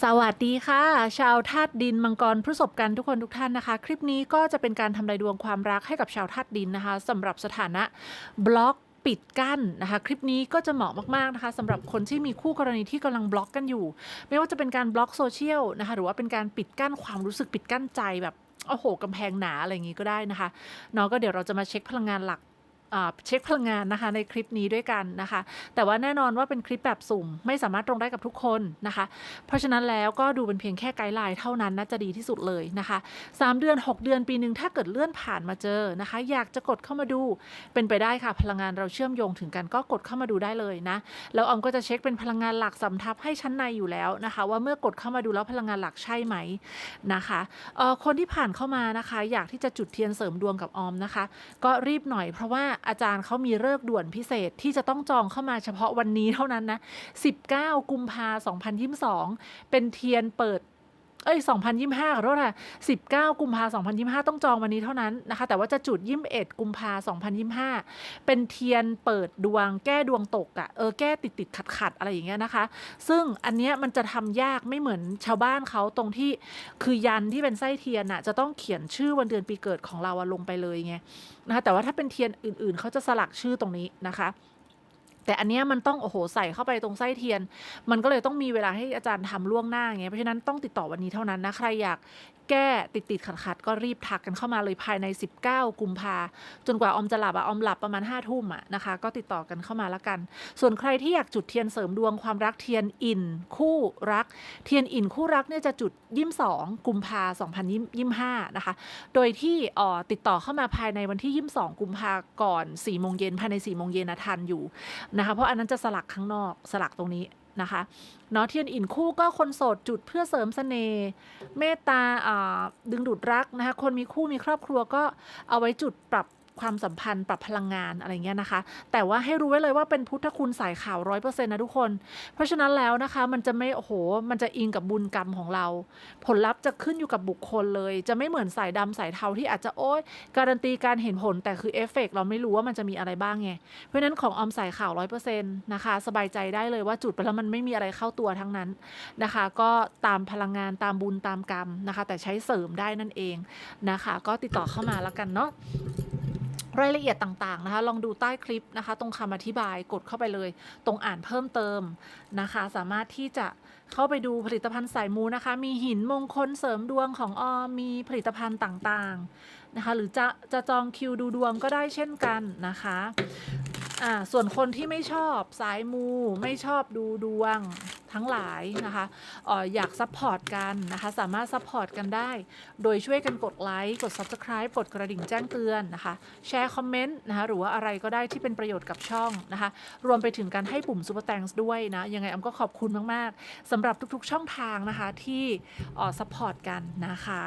สวัสดีค่ะ ชาวธาตุดินมังกรพฤษภกันทุกคนทุกท่านนะคะ คลิปนี้ก็จะเป็นการทำรายดวงความรักให้กับชาวธาตุดินนะคะสำหรับสถานะบล็อกปิดกั้นนะคะ คลิปนี้ก็จะเหมาะมากๆนะคะสำหรับคนที่มีคู่กรณีที่กำลังบล็อกกันอยู่ ไม่ว่าจะเป็นการบล็อกโซเชียลนะคะหรือว่าเป็นการปิดกั้นความรู้สึกปิดกั้นใจแบบโอ้โหกำแพงหนาอะไรอย่างงี้ก็ได้นะคะเนาะก็เดี๋ยวเราจะมาเช็คพลังงานหลัก เช็คพลังงานนะคะในคลิปนี้ด้วยกันนะคะ แต่ว่าแน่นอนว่าเป็นคลิปแบบสุ่ม ไม่สามารถตรงได้กับทุกคนนะคะ เพราะฉะนั้นแล้วก็ดูเป็นเพียงแค่ไกด์ไลน์เท่านั้นน่าจะดีที่สุดเลยนะคะ3เดือน 6 เดือนปีหนึ่งถ้าเกิดเลื่อนผ่านมาเจอนะคะ อยากจะกดเข้ามาดูเป็นไปได้ค่ะ พลังงานเราเชื่อมโยงถึงกันก็กดเข้ามาดูได้เลยนะแล้วออมก็จะเช็คเป็นพลังงานหลักสำทับให้ชั้นในอยู่แล้วนะคะ ว่าเมื่อกดเข้ามาดูแล้วพลังงานหลักใช่ไหมนะคะคนที่ผ่านเข้ามานะคะ อยากที่จะจุดเทียนเสริมดวงกับออมนะคะ ก็รีบหน่อยเพราะว่าอาจารย์เขามีเลิกด่วนพิเศษที่จะต้องจองเข้ามาเฉพาะวันนี้เท่านั้นนะ 19 กุมภา2022 เป็นเทียนเปิด เอ้ย 2025ขอโทษค่ะ 19 กุมภา2025 ต้องจองวันนี้เท่านั้นนะคะ แต่ว่าจะจุด 21 กุมภา2025 เป็นเทียนเปิดดวง แก้ดวงตกอะ่ะ เออ แก้ติดติดขัดขัดอะไรอย่างเงี้ยนะคะ ซึ่งอันเนี้ยมันจะทำยากไม่เหมือนชาวบ้านเขาตรงที่ คือยันที่เป็นไส้เทียนอะจะต้องเขียนชื่อวันเดือนปีเกิดของเราลงไปเลยไงนะคะ แต่ว่าถ้าเป็นเทียนอื่น ๆ เขาจะสลักชื่อตรงนี้นะคะ แต่อันเนี้ยมันต้องโอ้โหใส่เข้าไปตรงไส้เทียน มันก็เลยต้องมีเวลาให้อาจารย์ทำล่วงหน้าไงเพราะฉะนั้นต้องติดต่อวันนี้เท่านั้นนะ ใครอยากแก้ติดติดขัดขัดก็รีบทักกันเข้ามาเลยภายใน 19 กุมภาจนกว่าออมจะหลับอะออมหลับประมาณ5ทุ่มอะนะคะ ก็ติดต่อกันเข้ามาละกัน ส่วนใครที่อยากจุดเทียนเสริมดวงความรักเทียนอิน คู่รัก เทียนอินคู่รักเนี่ยจะจุด ยี่สองกุมภาสองพันยี่ห้านะคะ โดยที่ติดต่อเข้ามาภายในวันที่22กุมภาก่อน4โมงเย็นภายใน4โมงเย็นนะทันอยู่นะคะเพราะอันนั้นจะสลักข้างนอกสลักตรงนี้นะคะเนาะเทียนอินคู่ก็คนโสดจุดเพื่อเสริมเสน่ห์เมตตาดึงดูดรักนะคะคนมีคู่มีครอบครัวก็เอาไว้จุดปรับ ความสัมพันธ์ปรับพลังงานอะไรเงี้ยนะคะ แต่ว่าให้รู้ไว้เลยว่าเป็นพุทธคุณสายข่าวร้อยเปอร์เซ็นต์นะทุกคน เพราะฉะนั้นแล้วนะคะมันจะไม่โอ้โห มันจะอิงกับบุญกรรมของเรา ผลลัพธ์จะขึ้นอยู่กับบุคคลเลย จะไม่เหมือนสายดำสายเทาที่อาจจะโอ๊ยการันตีการเห็นผลแต่คือเอฟเฟกต์เราไม่รู้ว่ามันจะมีอะไรบ้างไงเพราะฉะนั้นของออมสายข่าวร้อยเปอร์เซ็นต์นะคะสบายใจได้เลยว่าจุดไปแล้วมันไม่มีอะไรเข้าตัวทั้งนั้นนะคะ ก็ตามพลังงานตามบุญตามกรรมนะคะ แต่ใช้เสริมได้นั่นเองนะคะ ก็ติดต่อเข้ามาแล้วกันเนาะ รายละเอียดต่างๆนะคะ ลองดูใต้คลิปนะคะ ตรงคำอธิบายกดเข้าไปเลย ตรงอ่านเพิ่มเติมนะคะ สามารถที่จะเข้าไปดูผลิตภัณฑ์สายมูนะคะ มีหินมงคลเสริมดวงของออมมีผลิตภัณฑ์ต่างๆนะคะ หรือจะจะจองคิวดูดวงก็ได้เช่นกันนะคะ อ่าส่วนคนที่ไม่ชอบสายมู ไม่ชอบดูดวงทั้งหลายนะคะเอออยากซัพพอร์ตกันนะคะ สามารถซัพพอร์ตกันได้ โดยช่วยกันกดไลค์กด Subscribe กดกระดิ่งแจ้งเตือนนะคะ แชร์คอมเมนต์นะคะ หรือว่าอะไรก็ได้ที่เป็นประโยชน์กับช่องนะคะ รวมไปถึงการให้ปุ่ม Super Thanks ด้วยนะ ยังไงอมก็ขอบคุณมาก ๆสำหรับทุกๆ ช่องทางนะคะที่อ่อซัพพอร์ตกันนะคะ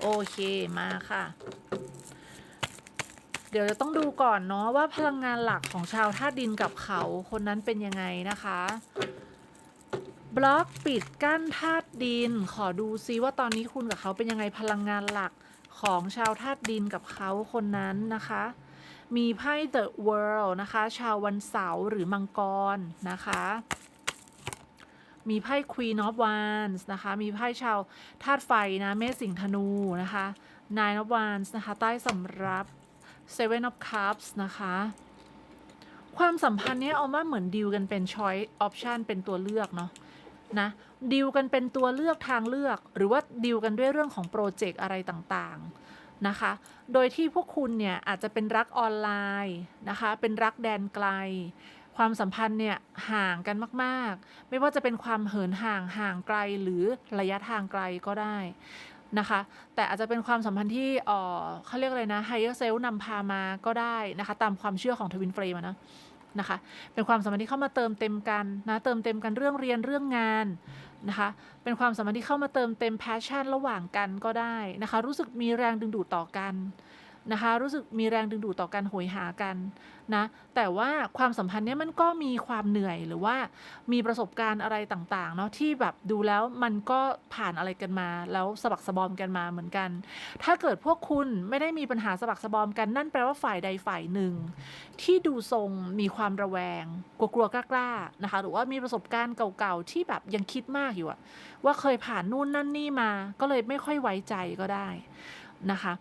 โอเคมาค่ะ เดี๋ยวจะต้องดูก่อนเนาะว่าพลังงานหลักของชาวธาตุดินกับเขาคนนั้นเป็นยังไงนะคะ บล็อกปิดกั้นธาตุดิน ขอดูซิว่าตอนนี้คุณกับเขาเป็นยังไงพลังงานหลักของชาวธาตุดินกับเขาคนนั้นนะคะ มีไพ่ The World นะคะ ชาววันเสาร์หรือมังกรนะคะมีไพ่ Queen of Wands นะคะ มีไพ่ชาวธาตุไฟนะ เมษสิงห์ธนูนะคะ Nine of Wands นะคะ ใต้สำรับ Seven of Cups นะคะ ความสัมพันธ์เนี้ยเอาว่าเหมือนดีลกันเป็น choice option เป็นตัวเลือกเนาะนะดีลกันเป็นตัวเลือกทางเลือก หรือว่าดีลกันด้วยเรื่องของโปรเจกต์อะไรต่างๆนะคะ โดยที่พวกคุณเนี่ยอาจจะเป็นรักออนไลน์นะคะ เป็นรักแดนไกล ความสัมพันธ์เนี่ยห่างกันมาก ๆ ไม่ว่าจะเป็นความเหินห่างห่างไกลหรือระยะทางไกลก็ได้ นะคะ แต่อาจจะเป็นความสัมพันธ์ที่เขาเรียกอะไรนะไฮเออร์เซลนำพามาก็ได้นะคะ ตามความเชื่อของทวินเฟรมนะนะคะ เป็นความสัมพันธ์ที่เข้ามาเติมเต็มกันนะเติมเต็มกันเรื่องเรียนเรื่องงานนะคะ เป็นความสัมพันธ์ที่เข้ามาเติมเต็มแพชชั่นระหว่างกันก็ได้นะคะ รู้สึกมีแรงดึงดูดต่อกัน นะคะ รู้สึกมีแรงดึงดูดต่อการโหยหากันนะแต่ว่าความสัมพันธ์เนี้ยมันก็มีความเหนื่อยหรือว่ามีประสบการณ์อะไรต่างๆเนาะที่แบบดูแล้วมันก็ผ่านอะไรกันมา แล้วสะบักสะบอมกันมาเหมือนกัน ถ้าเกิดพวกคุณไม่ได้มีปัญหาสะบักสะบอมกันนั่นแปลว่าฝ่ายใดฝ่ายหนึ่ง ที่ดูทรงมีความระแวง กลัวๆกล้าๆนะคะหรือว่ามีประสบการณ์เก่าๆที่แบบยังคิดมากอยู่อะว่าเคยผ่านนู่นนั่นนี่มา ก็เลยไม่ค่อยไว้ใจก็ได้นะคะ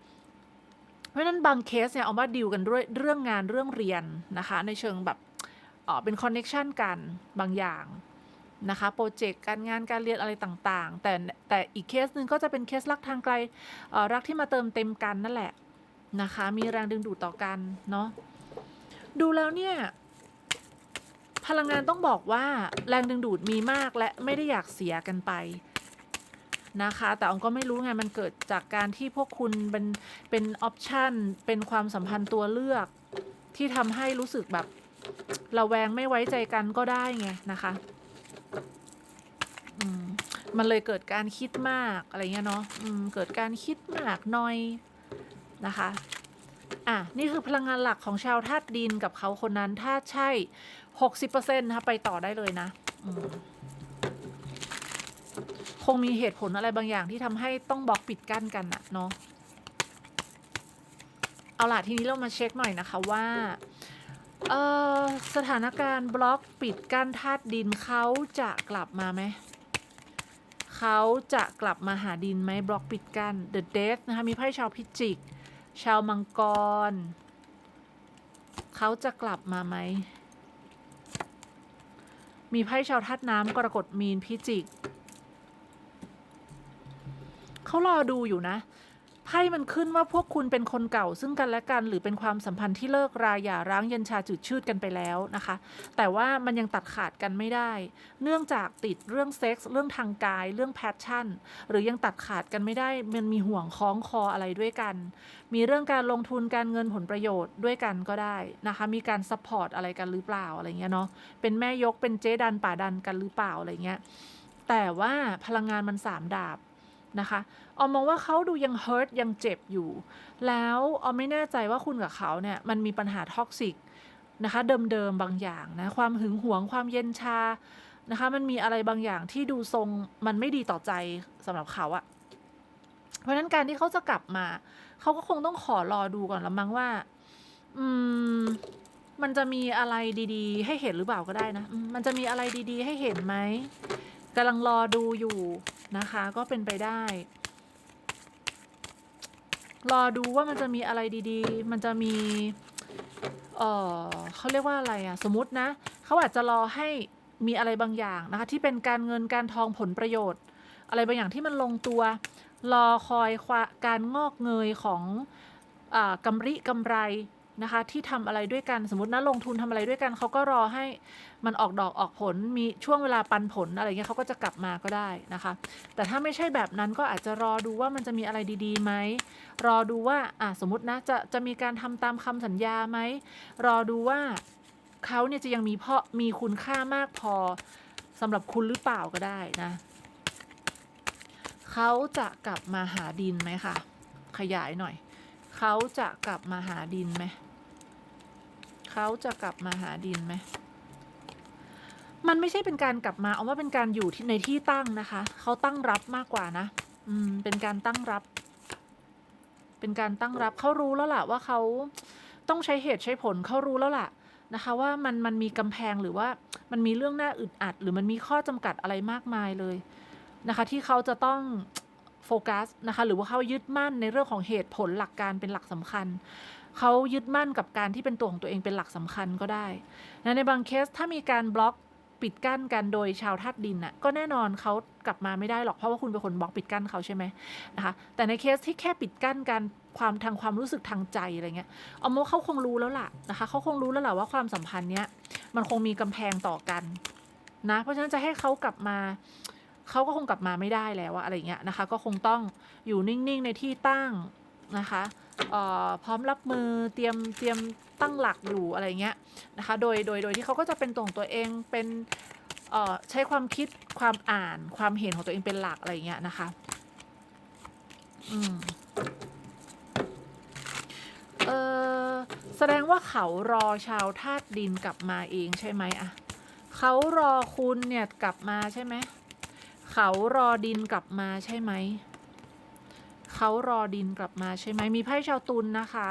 เพราะฉะนั้นบางเคสเนี่ยเอามาดิวกันด้วยเรื่องงานเรื่องเรียนนะคะ ในเชิงแบบเออเป็นคอนเน็ชันกันบางอย่างนะคะโปรเจกต์การงานการเรียนอะไรต่างๆ แต่แต่อีกเคสหนึ่งก็จะเป็นเคสรักทางไกลรักที่มาเติมเต็มกันนั่นแหละนะคะ มีแรงดึงดูดต่อกันเนาะดูแล้วเนี่ยพลังงานต้องบอกว่าแรงดึงดูดมีมากและไม่ได้อยากเสียกันไป นะคะ แต่อองก็ไม่รู้ไงมันเกิดจากการที่พวกคุณเป็นเป็นออปชันเป็นความสัมพันธ์ตัวเลือก ที่ทำให้รู้สึกแบบระแวงไม่ไว้ใจกันก็ได้ไงนะคะมมันเลยเกิดการคิดมากอะไรเงี้ยเนาะเกิดการคิดมากน้อยนะคะ อะ นี่คือพลังงานหลักของชาวธาตุดินกับเขาคนนั้นถ้าใช่ 60%นะคะไปต่อได้เลยนะ อืม คงมีเหตุผลอะไรบางอย่างที่ทำให้ต้องบล็อกปิดกั้นกันอะเนาะเอาล่ะทีนี้เรามาเช็คหน่อยนะคะว่าเออสถานการณ์บล็อกปิดกั้นธาตุดินเขาจะกลับมาไหมเขาจะกลับมาหาดินไหมบล็อกปิดกั้น The Death นะคะมีไพ่ชาวพิจิก ชาวมังกร เขาจะกลับมาไหมมีไพ่ชาวธาตุน้ำกรกฎมีนพิจิก เขารอดูอยู่นะไพ่มันขึ้นว่าพวกคุณเป็นคนเก่าซึ่งกันและกัน หรือเป็นความสัมพันธ์ที่เลิกราหย่าร้างเย็นชาจืดชืดกันไปแล้วนะคะ แต่ว่ามันยังตัดขาดกันไม่ได้ เนื่องจากติดเรื่องเซ็กส์เรื่องทางกาย เรื่องแพชชั่น หรือยังตัดขาดกันไม่ได้ มันมีห่วงคล้องคออะไรด้วยกัน มีเรื่องการลงทุนการเงินผลประโยชน์ด้วยกันก็ได้นะคะ มีการซัพพอร์ตอะไรกันหรือเปล่าอะไรเงี้ยเนาะเป็นแม่ยกเป็นเจ๊ดันป่าดันกันหรือเปล่าอะไรเงี้ยแต่ว่าพลังงานมันสามดาบ นะคะออมมองว่าเขาดูยังเฮิร์ตยังเจ็บอยู่ แล้วออมไม่แน่ใจว่าคุณกับเขาเนี่ยมันมีปัญหาท็อกซิกนะคะเดิมๆบางอย่างนะความหึงหวงความเย็นชานะคะมันมีอะไรบางอย่างที่ดูทรงมันไม่ดีต่อใจสำหรับเขาอะเพราะนั้นการที่เขาจะกลับมา เขาก็คงต้องขอรอดูก่อนละมั้งว่า อืม มันจะมีอะไรดีๆ ให้เห็นหรือเปล่าก็ได้นะมมันจะมีอะไรดีๆ ให้เห็นไหมกำลังรอดูอยู่ นะคะ ก็เป็นไปได้ รอดูว่ามันจะมีอะไรดีๆ มันจะมีเออเขาเรียกว่าอะไรอะสมมตินะเขาอาจจะรอให้มีอะไรบางอย่างนะคะที่เป็นการเงินการทองผลประโยชน์ อะไรบางอย่างที่มันลงตัว รอคอยควาการงอกเงยของอากำริกำไร นะคะ ที่ทำอะไรด้วยกันสมมตินะลงทุนทำอะไรด้วยกันเขาก็รอให้มันออกดอกออกผลมีช่วงเวลาปันผลอะไรเงี้ยเขาก็จะกลับมาก็ได้นะคะ แต่ถ้าไม่ใช่แบบนั้นก็อาจจะรอดูว่ามันจะมีอะไรดีๆไหมรอดูว่าอะสมมตินะจะจะมีการทำตามคำสัญญาไหมรอดูว่าเขาเนี่ยจะยังมีเพราะมีคุณค่ามากพอสำหรับคุณหรือเปล่าก็ได้นะเขาจะกลับมาหาดินไหมคะขยายหน่อย เขาจะกลับมาหาดินไหม เขาจะกลับมาหาดินไหม มันไม่ใช่เป็นการกลับมา เอาว่าเป็นการอยู่ที่ในที่ตั้งนะคะ เขาตั้งรับมากกว่านะ อืม เป็นการตั้งรับ เป็นการตั้งรับเขารู้แล้วล่ะว่าเขาต้องใช้เหตุใช้ผลเขารู้แล้วล่ะนะคะ ว่ามันมันมีกำแพงหรือว่ามันมีเรื่องหน่าอึดอัด หรือมันมีข้อจำกัดอะไรมากมายเลยนะคะ ที่เขาจะต้องโฟกัสนะคะ หรือว่าเขายึดมั่นในเรื่องของเหตุผลหลักการเป็นหลักสำคัญ เขายึดมั่นกับการที่เป็นตัวของตัวเองเป็นหลักสำคัญก็ได้นะในบางเคสถ้ามีการบล็อกปิดกั้นกันโดยชาวธาตุดินน่ะก็แน่นอนเขากลับมาไม่ได้หรอกเพราะว่าคุณเป็นคนบล็อกปิดกั้นเขาใช่ไหมนะคะแต่ในเคสที่แค่ปิดกั้นกันความทางความรู้สึกทางใจอะไรเงี้ยเอาโมเขาคงรู้แล้วล่ะนะคะเขาคงรู้แล้วล่ะว่าความสัมพันธ์เนี้ยมันคงมีกำแพงต่อกันนะเพราะฉะนั้นจะให้เขากลับมาเขาก็คงกลับมาไม่ได้แล้วอะไรเงี้ยนะคะ ก็คงต้องอยู่นิ่งๆในที่ตั้ง นะคะพร้อมรับมือเตรียมเตรียมตั้งหลักอยู่อะไรเงี้ยนะคะโดยโดยโดยที่เขาก็จะเป็นตัวของตัวเองเป็นใช้ความคิดความอ่านความเห็นของตัวเองเป็นหลักอะไรเงี้ยนะคะอืมเออแสดงว่าเขารอชาวธาตุดินกลับมาเองใช่ไหมอะเขารอคุณเนี่ยกลับมาใช่ไหมเขารอดินกลับมาใช่ไหม เขารอดินกลับมาใช่ไหมมีไพ่ชาวตุลนนะคะ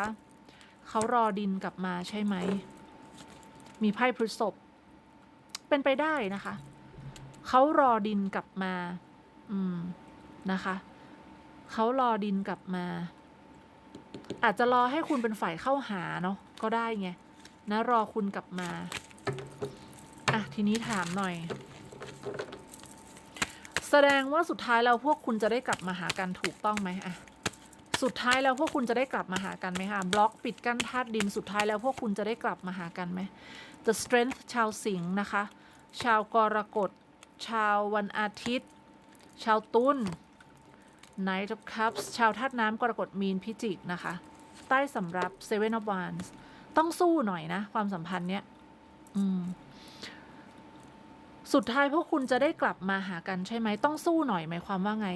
เขารอดินกลับมาใช่ไหม มีไพ่พฤษภเป็นไปได้นะคะ เขารอดินกลับมา อืมนะคะ เขารอดินกลับมา อาจจะรอให้คุณเป็นฝ่ายเข้าหาเนาะก็ได้ไงนะรอคุณกลับมา อะ ทีนี้ถามหน่อย แสดงว่าสุดท้ายแล้วพวกคุณจะได้กลับมาหากันถูกต้องไหมอะสุดท้ายแล้วพวกคุณจะได้กลับมาหากันไหมคะบล็อกปิดกั้นธาตุดินสุดท้ายแล้วพวกคุณจะได้กลับมาหากันไหม The Strength ชาวสิงห์นะคะ ชาวกรกฎชาววันอาทิตย์ ชาวตุล Knight of Cups ชาวธาตุน้ำกรกฎมีนพิจิกนะคะ ใต้สำรับ Seven of Wands ต้องสู้หน่อยนะ ความสัมพันธ์เนี้ย อืม สุดท้ายพวกคุณจะได้กลับมาหากันใช่ไหมต้องสู้หน่อยหมายความว่าไง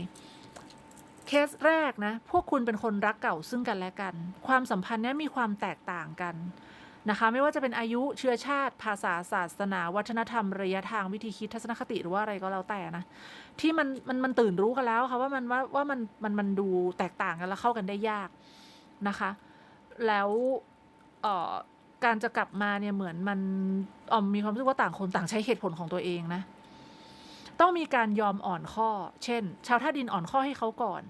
เคสแรกนะ พวกคุณเป็นคนรักเก่าซึ่งกันและกัน ความสัมพันธ์นี้มีความแตกต่างกันนะคะไม่ว่าจะเป็นอายุเชื้อชาติ ภาษาศาสนา วัฒนธรรมระยะทางวิธีคิดทัศนคติหรือว่าอะไรก็แล้วแต่นะ ที่มันมันมันตื่นรู้กันแล้วค่ะว่ามันว่าว่ามันมันมันดูแตกต่างกันแล้วเข้ากันได้ยากนะคะ แล้วเอ่อ การจะกลับมาเนี่ยเหมือนมันออมมีความรู้สึกว่าต่างคนต่างใช้เหตุผลของตัวเองนะ ต้องมีการยอมอ่อนข้อ เช่น ชาวท่าดินอ่อนข้อให้เขาก่อน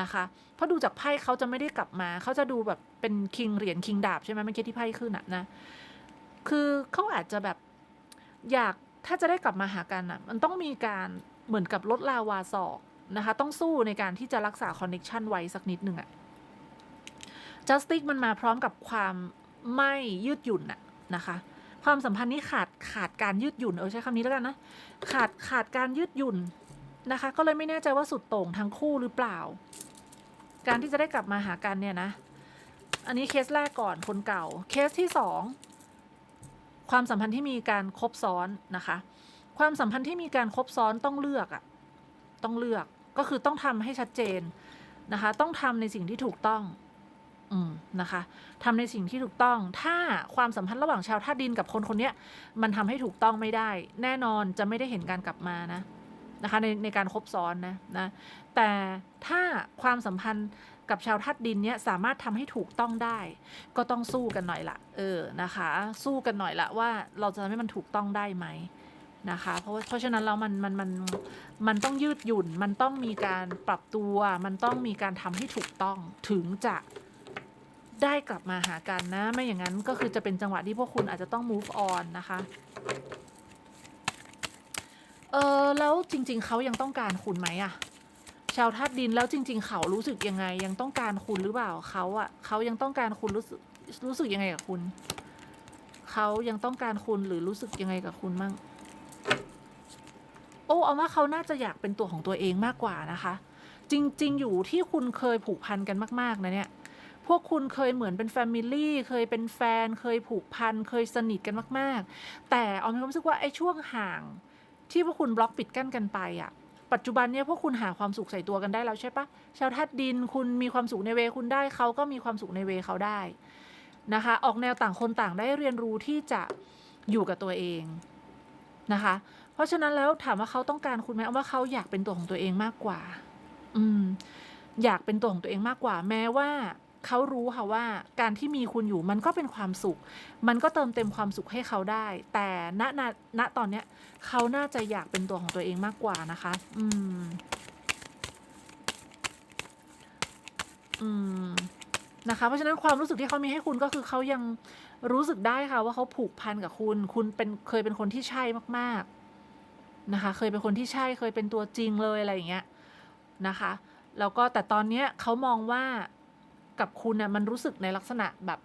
นะคะ เพราะดูจากไพ่เขาจะไม่ได้กลับมา เขาจะดูแบบเป็นคิงเหรียญคิงดาบใช่ไหมเมื่อกี้ที่ไพ่ขึ้นอะนะ คือเขาอาจจะแบบอยากถ้าจะได้กลับมาหากันอะมันต้องมีการเหมือนกับลดลาวาศอกนะคะ ต้องสู้ในการที่จะรักษาคอนเน็ชันไว้สักนิดหนึ่งอะ justice มันมาพร้อมกับความไม่ยืดหยุ่นอะนะคะ ความสัมพันธ์นี้ขาดขาดการยืดหยุ่นเออใช้คำนี้แล้วกันนะขาดขาดการยืดหยุ่นนะคะ ก็เลยไม่แน่ใจว่าสุดโต่งทั้งคู่หรือเปล่า การที่จะได้กลับมาหากันเนี่ยนะ อันนี้เคสแรกก่อนคนเก่า เคสที่สองความสัมพันธ์ที่มีการคบซ้อนนะคะ ความสัมพันธ์ที่มีการคบซ้อนต้องเลือกอะต้องเลือกก็คือต้องทำให้ชัดเจนนะคะ ต้องทำในสิ่งที่ถูกต้อง นะคะทำในสิ่งที่ถูกต้อง ถ้าความสัมพันธ์ระหว่างชาวธาดินกับคนคนนี้มันทำให้ถูกต้องไม่ได้ แน่นอนจะไม่ได้เห็นการกลับมานะนะคะในในการคบซ้อนนะนะแต่ถ้าความสัมพันธ์กับชาวธาตุดินเนี้ยสามารถทำให้ถูกต้องได้ ก็ต้องสู้กันหน่อยละเออนะคะ สู้กันหน่อยละว่าเราจะทำให้มันถูกต้องได้ไหมนะคะ เพราะว่าเพราะฉะนั้นแล้วมันมันมันมันต้องยืดหยุ่น มันต้องมีการปรับตัว มันต้องมีการทำให้ถูกต้องถึงจะ ได้กลับมาหากันนะ ไม่อย่างนั้นก็คือจะเป็นจังหวะที่พวกคุณอาจจะต้อง move on นะคะ เออแล้วจริง ๆ เขายังต้องการคุณไหมอะชาวธาตุดินแล้วจริง ๆ เขารู้สึกยังไง ยังต้องการคุณหรือเปล่าเขาอะเขายังต้องการคุณรู้สึกรู้สึกยังไงกับคุณ เขายังต้องการคุณหรือรู้สึกยังไงกับคุณมั่งโอ้เอาว่าเขาน่าจะอยากเป็นตัวของตัวเองมากกว่านะคะ จริง ๆ อยู่ที่คุณเคยผูกพันกันมาก ๆ นะเนี่ย พวกคุณเคยเหมือนเป็นแฟมิลี่เคยเป็นแฟน เคยผูกพัน เคยสนิทกันมาก ๆ แต่เอามีความรู้สึกว่าไอ้ช่วงห่างที่พวกคุณบล็อกปิดกั้นกันไปอะปัจจุบันเนี่ยพวกคุณหาความสุขใส่ตัวกันได้แล้วใช่ปะชาวธาตุดินคุณมีความสุขในเวคุณได้เขาก็มีความสุขในเวเขาได้นะคะ ออกแนวต่างคนต่างได้เรียนรู้ที่จะอยู่กับตัวเองนะคะ เพราะฉะนั้นแล้วถามว่าเขาต้องการคุณไหมว่าเขาอยากเป็นตัวของตัวเองมากกว่า อืม อยากเป็นตัวของตัวเองมากกว่า แม้ว่า เขารู้ค่ะว่าการที่มีคุณอยู่มันก็เป็นความสุข มันก็เติมเต็มความสุขให้เขาได้ แต่ณณณตอนเนี้ยเขาน่าจะอยากเป็นตัวของตัวเองมากกว่านะคะ อืม อืมนะคะเพราะฉะนั้นความรู้สึกที่เขามีให้คุณก็คือเขายังรู้สึกได้ค่ะ ว่าเขาผูกพันกับคุณ คุณเป็นเคยเป็นคนที่ใช่มาก ๆนะคะ เคยเป็นคนที่ใช่เคยเป็นตัวจริงเลยอะไรอย่างเงี้ยนะคะ แล้วก็แต่ตอนเนี้ยเขามองว่า กับคุณน่ะมันรู้สึกในลักษณะแบบ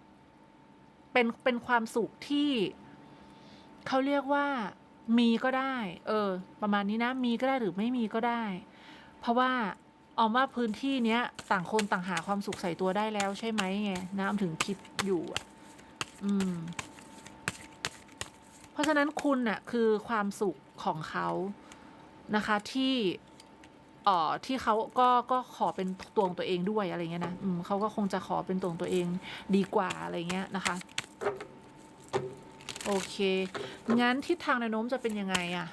เป็นเป็นความสุขที่เขาเรียกว่ามีก็ได้ เออ ประมาณนี้นะมีก็ได้หรือไม่มีก็ได้ เพราะว่าออมว่าพื้นที่เนี้ย ต่างคนต่างหาความสุขใส่ตัวได้แล้วใช่ไหมไงนะออมถึงคิดอยู่อะอืม เพราะฉะนั้นคุณน่ะ คือความสุขของเขานะคะที่ เอ่อที่เขาก็ก็ขอเป็นตัวของตัวเองด้วยอะไรเงี้ยนะอืมเขาก็คงจะขอเป็นตัวของตัวเองดีกว่าอะไรเงี้ยนะคะ โอเค งั้นทิศทางแนวโน้มจะเป็นยังไงอะ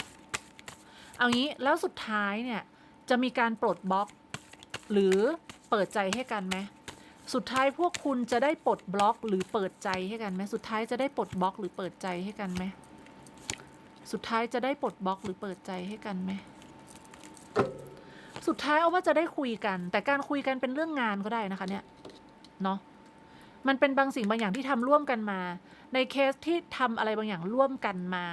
เอางี้แล้วสุดท้ายเนี่ยจะมีการปลดบล็อก หรือเปิดใจให้กันไหมสุดท้ายพวกคุณจะได้ปลดบล็อก หรือเปิดใจให้กันไหมสุดท้ายจะได้ปลดบล็อก หรือเปิดใจให้กันไหมสุดท้ายจะได้ปลดบล็อก หรือเปิดใจให้กันไหม สุดท้ายเอาว่าจะได้คุยกัน แต่การคุยกันเป็นเรื่องงานก็ได้นะคะ เนี่ยเนาะมันเป็นบางสิ่งบางอย่างที่ทำร่วมกันมา ในเคสที่ทำอะไรบางอย่างร่วมกันมา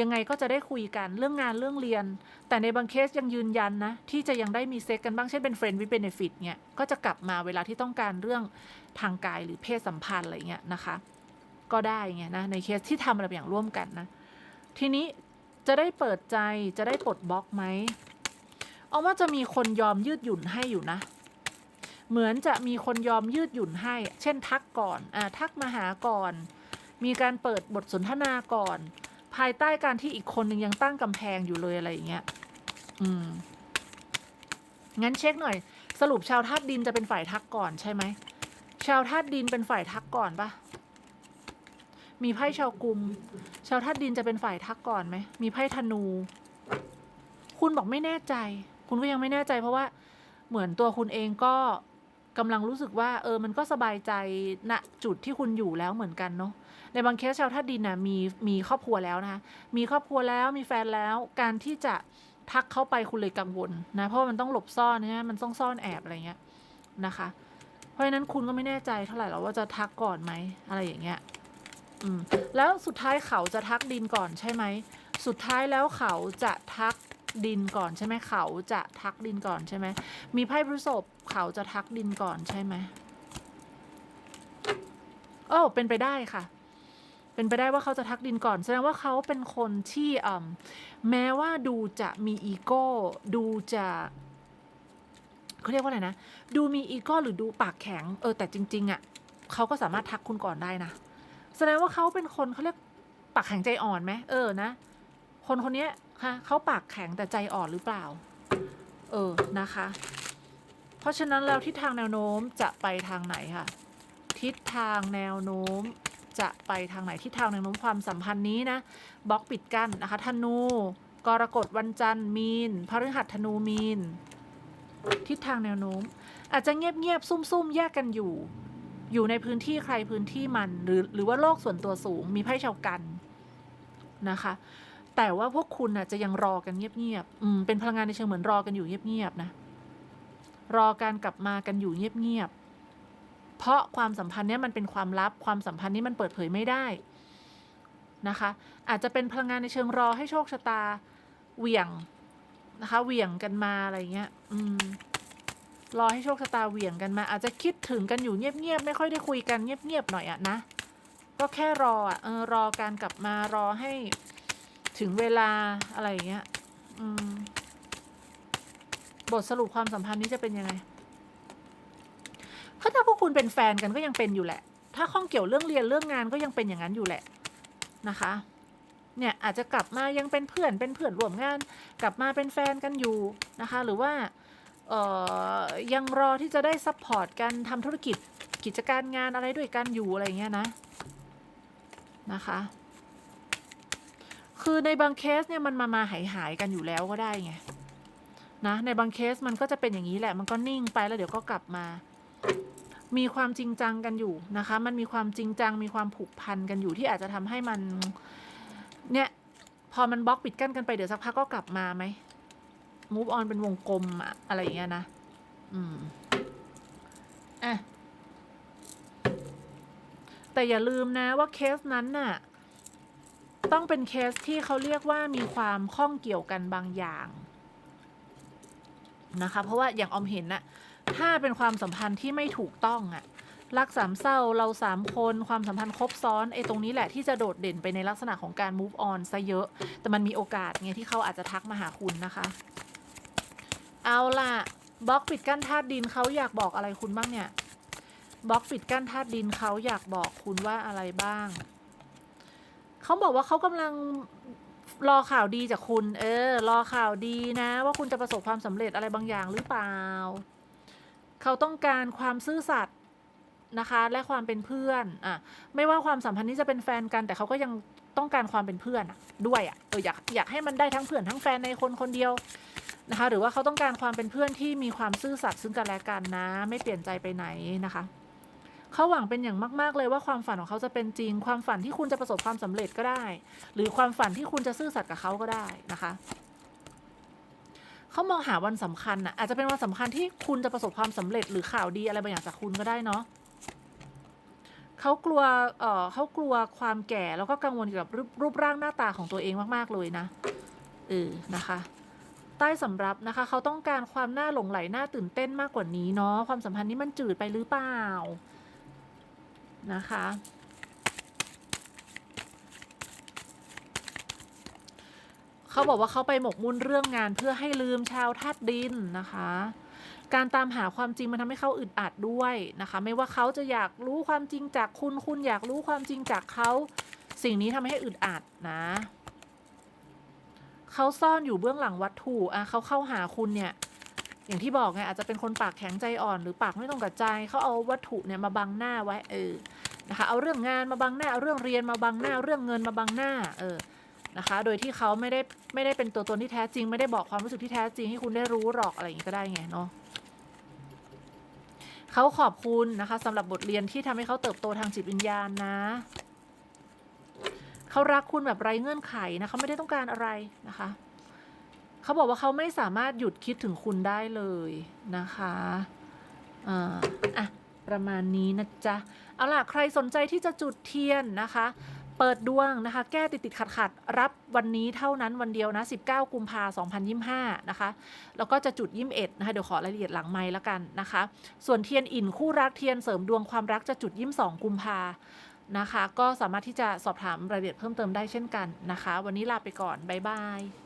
ยังไงก็จะได้คุยกันเรื่องงานเรื่องเรียน แต่ในบางเคสยังยืนยันนะ ที่จะยังได้มีเซ็กกันบ้างเช่นเป็น friend with benefit เนี่ยก็จะกลับมาเวลาที่ต้องการเรื่องทางกายหรือเพศสัมพันธ์อะไรเงี้ยนะคะ ก็ได้ไงนะในเคสที่ทำอะไรบางอย่างร่วมกันนะ ทีนี้จะได้เปิดใจจะได้ปลดบล็อกไหม เอาว่าจะมีคนยอมยืดหยุ่นให้อยู่นะ เหมือนจะมีคนยอมยืดหยุ่นให้ เช่นทักก่อนอ่าทักมาหาก่อน มีการเปิดบทสนทนาก่อน ภายใต้การที่อีกคนหนึ่งยังตั้งกำแพงอยู่เลยอะไรอย่างเงี้ย อืม งั้นเช็คหน่อย สรุปชาวธาตุดินจะเป็นฝ่ายทักก่อนใช่ไหม ชาวธาตุดินเป็นฝ่ายทักก่อนปะมีไพ่ชาวกุม ชาวธาตุดินจะเป็นฝ่ายทักก่อนไหม มีไพ่ธนู คุณบอกไม่แน่ใจ คุณก็ยังไม่แน่ใจเพราะว่าเหมือนตัวคุณเองก็กำลังรู้สึกว่า เออมันก็สบายใจณจุดที่คุณอยู่แล้วเหมือนกันเนาะในบางเคสชาวธาดินน่ะมีมีครอบครัวแล้วนะคะมีครอบครัวแล้วมีแฟนแล้วการที่จะทักเข้าไปคุณเลยกังวลนะเพราะมันต้องหลบซ่อนใช่ไหมมันต้องซ่อนแอบอะไรเงี้ยนะคะ เพราะฉะนั้นคุณก็ไม่แน่ใจเท่าไหร่หรอกว่าจะทักก่อนไหมอะไรอย่างเงี้ยอืมแล้วสุดท้ายเขาจะทักดินก่อนใช่ไหมสุดท้ายแล้วเขาจะทัก ดินก่อนใช่ไหมเขาจะทักดินก่อนใช่ไหมมีไพ่พฤษภเขาจะทักดินก่อนใช่ไหมโอ้เป็นไปได้ค่ะ เป็นไปได้ว่าเขาจะทักดินก่อน แสดงว่าเขาเป็นคนที่อ่าแม้ว่าดูจะมีอีโก้ดูจะเขาเรียกว่าอะไรนะ ดูมีอีโก้หรือดูปากแข็ง เออแต่จริง ๆอะ่ะเขาก็สามารถทักคุณก่อนได้นะ แสดงว่าเขาเป็นคนเขาเรียกปากแข็งใจอ่อนไหมเออนะ คนคนนี้ คะเขาปากแข็งแต่ใจอ่อนหรือเปล่า เออนะคะ เพราะฉะนั้นแล้วทิศทางแนวโน้มจะไปทางไหนค่ะ ทิศทางแนวโน้มจะไปทางไหนทิศทางแนวโน้มความสัมพันธ์นี้นะบล็อกปิดกั้นนะคะธนูกรกฎวันจันทร์มีนพฤหัสธนูมีน ทิศทางแนวโน้ม อาจจะเงียบเงียบๆซุ่มๆแยกกันอยู่ อยู่ในพื้นที่ใครพื้นที่มันหรือหรือว่าโลกส่วนตัวสูงมีไพ่ชาวกันนะคะ แต่ว่าพวกคุณน่ะจะยังรอกันเงียบๆอืมเป็นพลังงานในเชิงเหมือนรอกันอยู่เงียบๆนะ รอการกลับมากันอยู่เงียบๆ เพราะความสัมพันธ์นี้มันเป็นความลับ ความสัมพันธ์นี้มันเปิดเผยไม่ได้นะคะ อาจจะเป็นพลังงานในเชิงรอให้โชคชะตาเหวี่ยงนะคะ เหวี่ยงกันมาอะไรเงี้ย อืม รอให้โชคชะตาเหวี่ยงกันมา อาจจะคิดถึงกันอยู่เงียบๆ ไม่ค่อยได้คุยกันเงียบๆ หน่อยอะนะ ก็แค่รออะเออรอการกลับมารอให้ ถึงเวลาอะไรอย่างเงี้ยบทสรุปความสัมพันธ์นี้จะเป็นยังไงเพราะถ้าพวกคุณเป็นแฟนกันก็ยังเป็นอยู่แหละ ถ้าข้องเกี่ยวเรื่องเรียนเรื่องงานก็ยังเป็นอย่างนั้นอยู่แหละนะคะ เนี่ยอาจจะกลับมายังเป็นเพื่อนเป็นเพื่อนร่วมงาน กลับมาเป็นแฟนกันอยู่นะคะ หรือว่าเออยังรอที่จะได้ซัพพอร์ตกันทำธุรกิจกิจการงานอะไรด้วยกันอยู่อะไรอย่างเงี้ยนะนะคะ คือในบางเคสเนี่ยมันมามาหายหายกันอยู่แล้วก็ได้ไงนะในบางเคสมันก็จะเป็นอย่างนี้แหละ มันก็นิ่งไปแล้วเดี๋ยวก็กลับมา มีความจริงจังกันอยู่นะคะ มันมีความจริงจังมีความผูกพันกันอยู่ที่อาจจะทำให้มันเนี่ยพอมันบล็อกปิดกั้นกันไปเดี๋ยวสักพักก็กลับมาไหม move on เป็นวงกลมอะอะไรอย่างเงี้ยนะ อืมอะแต่อย่าลืมนะว่าเคสนั้นน่ะ ต้องเป็นเคสที่เขาเรียกว่ามีความข้องเกี่ยวกันบางอย่างนะคะ เพราะว่าอย่างออมเห็นน่ะถ้าเป็นความสัมพันธ์ที่ไม่ถูกต้องอะรักสามเศร้าเราสามคนความสัมพันธ์ครบซ้อนไอ้ตรงนี้แหละที่จะโดดเด่นไปในลักษณะของการ move on ซะเยอะ แต่มันมีโอกาสไงที่เขาอาจจะทักมาหาคุณนะคะ เอาล่ะบล็อกปิดกั้นธาตุดินเขาอยากบอกอะไรคุณบ้างเนี่ยบล็อกปิดกั้นธาตุดินเขาอยากบอกคุณว่าอะไรบ้าง เขาบอกว่าเขากำลังรอข่าวดีจากคุณ เออ รอข่าวดีนะ ว่าคุณจะประสบความสำเร็จอะไรบางอย่างหรือเปล่า เขาต้องการความซื่อสัตย์นะคะ และความเป็นเพื่อน อะ ไม่ว่าความสัมพันธ์นี้จะเป็นแฟนกัน แต่เขาก็ยังต้องการความเป็นเพื่อนด้วยอะ เอออยากอยากให้มันได้ทั้งเพื่อนทั้งแฟนในคนคนเดียวนะคะ หรือว่าเขาต้องการความเป็นเพื่อนที่มีความซื่อสัตย์ซึ่งกันและกันนะ ไม่เปลี่ยนใจไปไหนนะคะ เขาหวังเป็นอย่างมากๆเลยว่าความฝันของเขาจะเป็นจริง ความฝันที่คุณจะประสบความสำเร็จก็ได้ หรือความฝันที่คุณจะซื่อสัตย์กับเขาก็ได้นะคะเขามองหาวันสำคัญน่ะอาจจะเป็นวันสำคัญที่คุณจะประสบความสำเร็จ หรือข่าวดีอะไรบางอย่างจากคุณก็ได้เนาะเขากลัวเออเขากลัวความแก่แล้วก็กังวลเกี่ยวกับรูปรูปร่างหน้าตาของตัวเองมากๆเลยนะเออนะคะใต้สำรับนะคะ เขาต้องการความน่าหลงไหลน่าตื่นเต้นมากกว่านี้เนาะความสัมพันธ์นี้มันจืดไปหรือเปล่า นะคะ เขาบอกว่าเขาไปหมกมุ่นเรื่องงานเพื่อให้ลืมชาวธาตุดินนะคะ การตามหาความจริงมันทำให้เขาอึดอัดด้วยนะคะ ไม่ว่าเขาจะอยากรู้ความจริงจากคุณคุณอยากรู้ความจริงจากเขาสิ่งนี้ทำให้อึดอัดนะเขาซ่อนอยู่เบื้องหลังวัตถุอะเขาเข้าหาคุณเนี่ย อย่างที่บอกไงอาจจะเป็นคนปากแข็งใจอ่อน หรือปากไม่ตรงกับใจเขาเอาวัตถุเนี่ยมาบังหน้าไว้เออนะคะเอาเรื่องงานมาบังหน้าเอาเรื่องเรียนมาบังหน้าเรื่องเงินมาบังหน้าเออนะคะ โดยที่เขาไม่ได้ไม่ได้เป็นตัวตนที่แท้จริง ไม่ได้บอกความรู้สึกที่แท้จริงให้คุณได้รู้หรอกอะไรอย่างนี้ก็ได้ไงเนาะเขาขอบคุณนะคะสำหรับบทเรียนที่ทำให้เขาเติบโตทางจิตวิญญาณนะเขารักคุณแบบไร้เงื่อนไขนะเขาไม่ได้ต้องการอะไรนะคะ เขาบอกว่าเขาไม่สามารถหยุดคิดถึงคุณได้เลยนะคะอ่าอะประมาณนี้นะจ๊ะ เอาล่ะ ใครสนใจที่จะจุดเทียนนะคะ เปิดดวงนะคะ แก้ติดติดขัดขัดรับวันนี้เท่านั้นวันเดียวนะ 19 กุมภาพันธ์2025 นะคะ แล้วก็จะจุดยิมเอ็ดนะคะ เดี๋ยวขอรายละเอียดหลังไม้แล้วกันนะคะ ส่วนเทียนอินคู่รักเทียนเสริมดวงความรักจะจุดยิม2กุมภานะคะ ก็สามารถที่จะสอบถามรายละเอียดเพิ่มเติมได้เช่นกันนะคะ วันนี้ลาไปก่อน บ๊ายบาย